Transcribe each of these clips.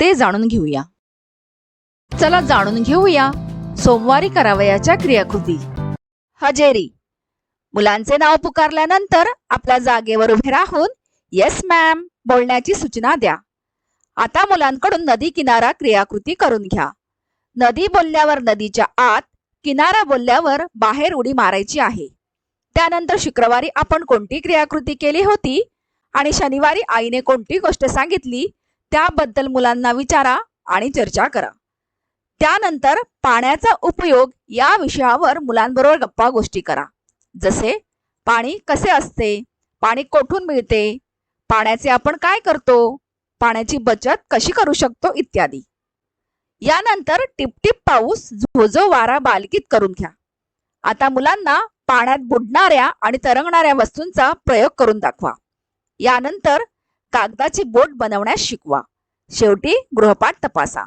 ते जाणून घेऊया. चला जाणून घेऊया सोमवारी करावयाच्या क्रियाकृती. हजेरी. मुलांचे नाव पुकारल्यानंतर आपल्या जागेवर उभे राहून येस मॅम बोलण्याची सूचना द्या. आता मुलांकडून नदी किनारा क्रियाकृती करून घ्या. नदी बोलल्यावर नदीच्या आत किनारा बोलल्यावर बाहेर उडी मारायची आहे. त्यानंतर शुक्रवारी आपण कोणती क्रियाकृती केली होती? आणि शनिवारी आईने कोणती गोष्ट सांगितली? त्याबद्दल मुलांना विचारा आणि चर्चा करा. त्यानंतर पाण्याचा उपयोग या विषयावर मुलांबरोबर गप्पा गोष्टी करा. जसे पाणी कसे असते? पाणी कोठून मिळते? पाण्याचे आपण काय करतो? पाण्याची बचत कशी करू शकतो? इत्यादी. यानंतर टिपटिप पाऊस झोझो वारा बालकीत करून घ्या. आता मुलांना पाण्यात बुडणाऱ्या आणि तरंगणाऱ्या वस्तूंचा प्रयोग करून दाखवा. यानंतर कागदाची बोट बनवण्यास शिकवा. शेवटी गृहपाठ तपासा.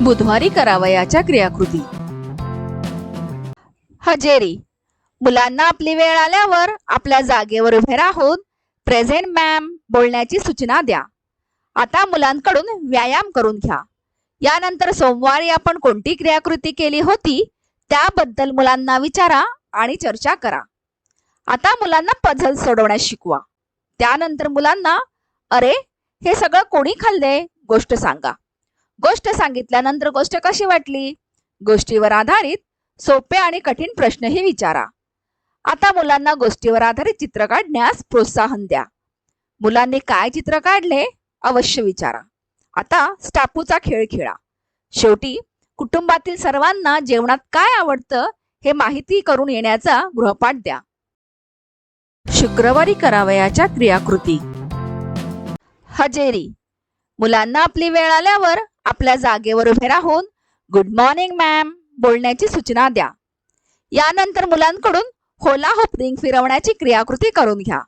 बुधवारी करावयाच्या क्रियाकृती. हजेरी. मुलांना आपली वेळ आल्यावर आपल्या जागेवर उभे राहून प्रेझेंट मॅम बोलण्याची सूचना द्या. आता मुलांकडून व्यायाम करून घ्या. यानंतर सोमवारी आपण कोणती क्रियाकृती केली होती त्याबद्दल मुलांना विचारा आणि चर्चा करा. आता मुलांना पझल सोडवण्यास शिकवा. त्यानंतर मुलांना अरे हे सगळं कोणी खाल्ले गोष्ट सांगा. गोष्ट सांगितल्यानंतर गोष्ट कशी वाटली? गोष्टीवर आधारित सोपे आणि कठीण प्रश्नही विचारा. आता मुलांना गोष्टीवर आधारित चित्र काढण्यास प्रोत्साहन द्या. मुलांनी काय चित्र काढले? अवश्य विचारा. आता स्टापूचा खेळ खेळा. शेवटी कुटुंबातील सर्वांना जेवणात काय आवडतं हे माहिती करून येण्याचा गृहपाठ द्या. शुक्रवारी करावयाच्या क्रियाकृती. हजेरी. मुलांना आपली वेळ आल्यावर आपल्या जागेवर उभे राहून गुड मॉर्निंग मॅम बोलण्याची सूचना द्या. यानंतर मुलांकडून होला होप रिंग फिरवण्याची क्रियाकृती करून घ्या.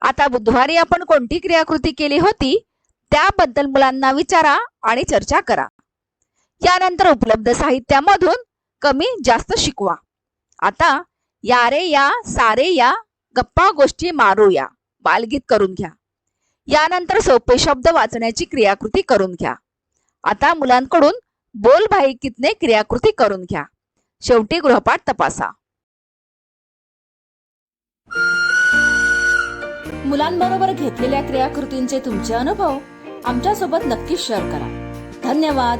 आता बुधवारी आपण कोणती क्रियाकृती केली होती त्याबद्दल मुलांना विचारा आणि चर्चा करा. यानंतर उपलब्ध साहित्यामधून कमी जास्त शिकवा. आता या रे या सारे या गप्पा गोष्टी मारूया. बालगीत करून घ्या. यानंतर सोपे शब्द वाचण्याची क्रियाकृती करून घ्या. आता मुलांकडून बोल भाईकीतने क्रियाकृती करून घ्या. शेवटी गृहपाठ तपासा. मुलांबरोबर घेतलेल्या क्रियाकृतींचे तुमचे अनुभव आमच्यासोबत नक्की शेअर करा. धन्यवाद.